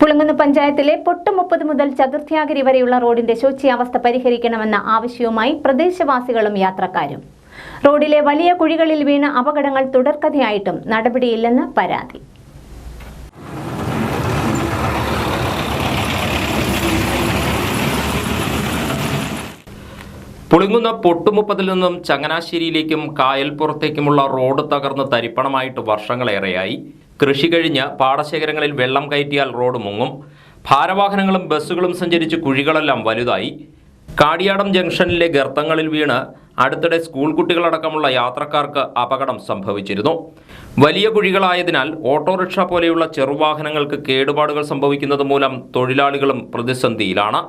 പുളുങ്ങുന്ന് പഞ്ചായത്തിലെ പൊട്ടുമുപ്പത് മുതൽ ചതുർത്ഥ്യാഗിരി വരെയുള്ള റോഡിന്റെ ശോച്യാവസ്ഥ പരിഹരിക്കണമെന്ന ആവശ്യവുമായി പ്രദേശവാസികളും യാത്രക്കാരും. റോഡിലെ വലിയ കുഴികളിൽ വീണ് അപകടങ്ങൾ തുടർക്കഥയായിട്ടും നടപടിയില്ലെന്ന് പരാതി. പുളിങ്ങുന്ന പൊട്ടുമുപ്പതിൽ നിന്നും ചങ്ങനാശ്ശേരിയിലേക്കും കായൽപ്പുറത്തേക്കുമുള്ള റോഡ് തകർന്ന് തരിപ്പണമായിട്ട് വർഷങ്ങളേറെയായി. കൃഷി കഴിഞ്ഞ് പാടശേഖരങ്ങളിൽ വെള്ളം കയറ്റിയാൽ റോഡ് മുങ്ങും. ഭാരവാഹനങ്ങളും ബസ്സുകളും സഞ്ചരിച്ച് കുഴികളെല്ലാം വലുതായി. കാടിയാടം ജംഗ്ഷനിലെ ഗർത്തങ്ങളിൽ വീണ് അടുത്തിടെ സ്കൂൾ കുട്ടികളടക്കമുള്ള യാത്രക്കാർക്ക് അപകടം സംഭവിച്ചിരുന്നു. വലിയ കുഴികളായതിനാൽ ഓട്ടോറിക്ഷ പോലെയുള്ള ചെറുവാഹനങ്ങൾക്ക് കേടുപാടുകൾ സംഭവിക്കുന്നത് മൂലം തൊഴിലാളികളും പ്രതിസന്ധിയിലാണ്.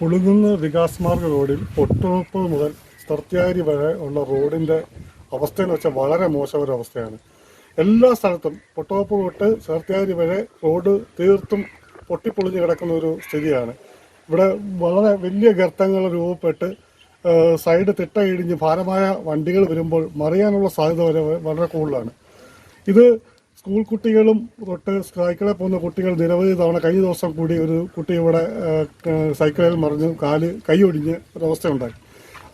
പുളുകുന്ന് വികാസ് മാർഗ് റോഡിൽ ഒട്ടുപ്പ് മുതൽ തർത്തിയാരി വരെ ഉള്ള റോഡിന്റെ അവസ്ഥ എന്ന് വെച്ചാൽ വളരെ മോശം ഒരു അവസ്ഥയാണ്. എല്ലാ സ്ഥലത്തും പൊട്ടോപ്പ് തൊട്ട് ചേർത്തിയാരി വരെ റോഡ് തീർത്തും പൊട്ടിപ്പൊളിഞ്ഞ് കിടക്കുന്ന ഒരു സ്ഥിതിയാണ്. ഇവിടെ വളരെ വലിയ ഗർത്തങ്ങൾ രൂപപ്പെട്ട് സൈഡ് തിട്ട ഇടിഞ്ഞ് ഭാരമായ വണ്ടികൾ വരുമ്പോൾ മറിയാനുള്ള സാധ്യത വരെ വളരെ കൂടുതലാണ്. ഇത് സ്കൂൾ കുട്ടികളും തൊട്ട് സൈക്കിളിൽ പോകുന്ന കുട്ടികൾ നിരവധി തവണ കഴിഞ്ഞ ദിവസം കൂടി ഒരു കുട്ടി ഇവിടെ സൈക്കിളിൽ മറിഞ്ഞ് കാൽ കൈ ഒടിഞ്ഞ് ഒരവസ്ഥയുണ്ടായി.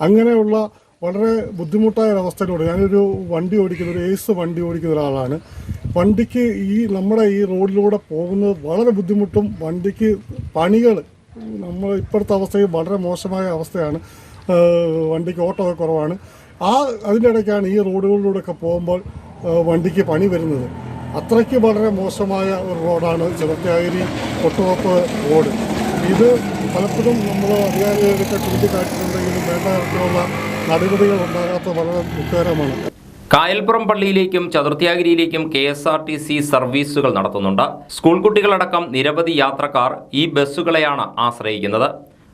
അങ്ങനെയുള്ള വളരെ ബുദ്ധിമുട്ടായ ഒരവസ്ഥയിലൂടെ ഞാനൊരു വണ്ടി ഓടിക്കുന്ന ഒരു ഏസ് വണ്ടി ഓടിക്കുന്ന ഒരാളാണ്. വണ്ടിക്ക് ഈ നമ്മുടെ ഈ റോഡിലൂടെ പോകുന്നത് വളരെ ബുദ്ധിമുട്ടും വണ്ടിക്ക് പണികൾ നമ്മൾ ഇപ്പോഴത്തെ അവസ്ഥയിൽ വളരെ മോശമായ അവസ്ഥയാണ്. വണ്ടിക്ക് ഓട്ടോ കുറവാണ്. ആ അതിന്റെ ഇടയ്ക്കാണ് ഈ റോഡുകളിലൂടെയൊക്കെ പോകുമ്പോൾ വണ്ടിക്ക് പണി വരുന്നത്. അത്രയ്ക്ക് വളരെ മോശമായ ഒരു റോഡാണ് ചെറുത്തായിരി കൊട്ടുവപ്പ് റോഡ്. ഇത് പലപ്പോഴും നമ്മൾ അധികാരികളൊക്കെ ചൂണ്ടിക്കാട്ടിട്ടുണ്ടെങ്കിലും വേണ്ട തരത്തിലുള്ള നടപടികൾ ഉണ്ടാകാത്ത വളരെ ദുഃഖകരമാണ്. കായൽപ്പുറം പള്ളിയിലേക്കും ചതുർത്ഥ്യാഗിരിയിലേക്കും K S R T C സർവീസുകൾ നടത്തുന്നുണ്ട്. സ്കൂൾ കുട്ടികളടക്കം നിരവധി യാത്രക്കാർ ഈ ബസ്സുകളെയാണ് ആശ്രയിക്കുന്നത്.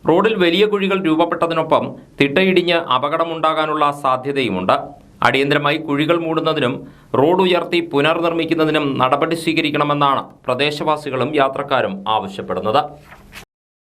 റോഡിൽ വലിയ കുഴികൾ രൂപപ്പെട്ടതിനൊപ്പം തിട്ടയിടിഞ്ഞ് അപകടമുണ്ടാകാനുള്ള സാധ്യതയുമുണ്ട്. അടിയന്തരമായി കുഴികൾ മൂടുന്നതിനും റോഡ് ഉയർത്തി പുനർനിർമ്മിക്കുന്നതിനും നടപടി സ്വീകരിക്കണമെന്നാണ് പ്രദേശവാസികളും യാത്രക്കാരും ആവശ്യപ്പെടുന്നത്.